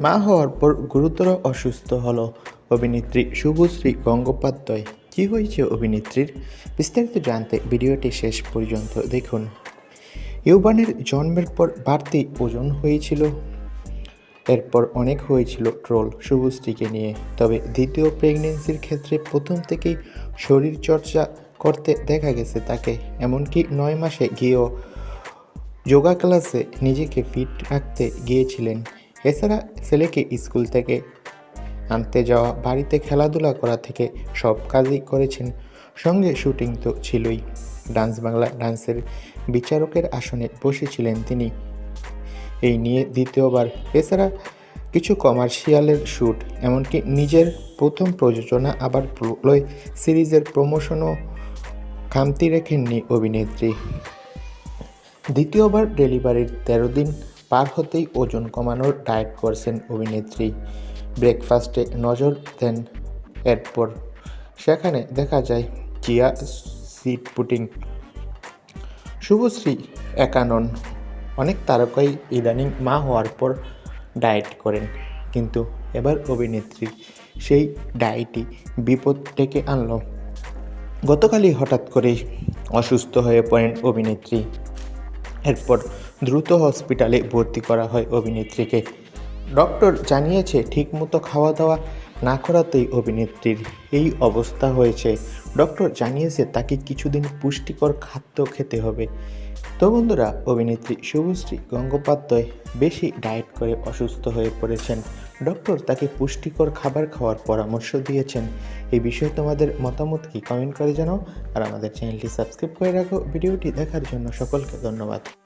মা হওয়ার পর গুরুতর অসুস্থ হল। অভিনেত্রী শুভশ্রী গঙ্গোপাধ্যায়। কী হয়েছে অভিনেত্রীর? বিস্তারিত জানতে ভিডিওটি শেষ পর্যন্ত দেখুন। ইউবানের জন্মের পর বাড়তি ওজন হয়েছিল। এরপর অনেক হয়েছিল ট্রোল শুভশ্রীকে নিয়ে। তবে দ্বিতীয় প্রেগনেন্সির ক্ষেত্রে প্রথম থেকেই শরীর চর্চা করতে দেখা গেছে তাকে। এমনকি নয় মাসে গিয়েও যোগা ক্লাসে নিজেকে ফিট রাখতে গিয়েছিলেন। এছাড়া ছেলেকে স্কুল থেকে আনতে যাওয়া, বাড়িতে খেলাধুলা করা থেকে সব কাজই করেছেন। সঙ্গে শুটিং তো ছিলই। ডান্স বাংলা ডান্সের বিচারকের আসনে বসেছিলেন তিনি। এই নিয়ে দ্বিতীয়বার। এছাড়া কিছু কমার্শিয়ালের শ্যুট এমনকি নিজের প্রথম প্রযোজনা আবার প্রলয় সিরিজের প্রমোশনও খামতি রেখেননি অভিনেত্রী। দ্বিতীয়বার ডেলিভারির তেরো দিন পার হতেই ওজন কমানোর ডায়েট করছেন অভিনেত্রী। ব্রেকফাস্টে নজর দেন এরপর। সেখানে দেখা যায় চিয়া সিড পুটিং শুভশ্রী একানন। অনেক তারকাই ইদানিং মা হওয়ার পর ডায়েট করেন, কিন্তু এবার অভিনেত্রী সেই ডায়েটই বিপদ ডেকে আনলো। গতকালই হঠাৎ করেই অসুস্থ হয়ে পড়েন অভিনেত্রী। এরপর দ্রুত হসপিটালে ভর্তি করা হয় অভিনেত্রীকে। ডক্টর জানিয়েছে ঠিকমতো খাওয়া দাওয়া না করাতেই অভিনেত্রীর এই অবস্থা হয়েছে। ডক্টর জানিয়েছে, তাকে কিছুদিন পুষ্টিকর খাদ্য খেতে হবে। তো বন্ধুরা, অভিনেত্রী শুভশ্রী গঙ্গোপাধ্যায় বেশি ডায়েট করে অসুস্থ হয়ে পড়েছেন। ডক্টর তাকে পুষ্টিকর খাবার খাওয়ার পরামর্শ দিয়েছেন। এই বিষয়ে তোমাদের মতামত কি? কমেন্ট করে জানাও। আর আমাদের চ্যানেলটি সাবস্ক্রাইব করে রাখো। ভিডিওটি দেখার জন্য সকলকে ধন্যবাদ।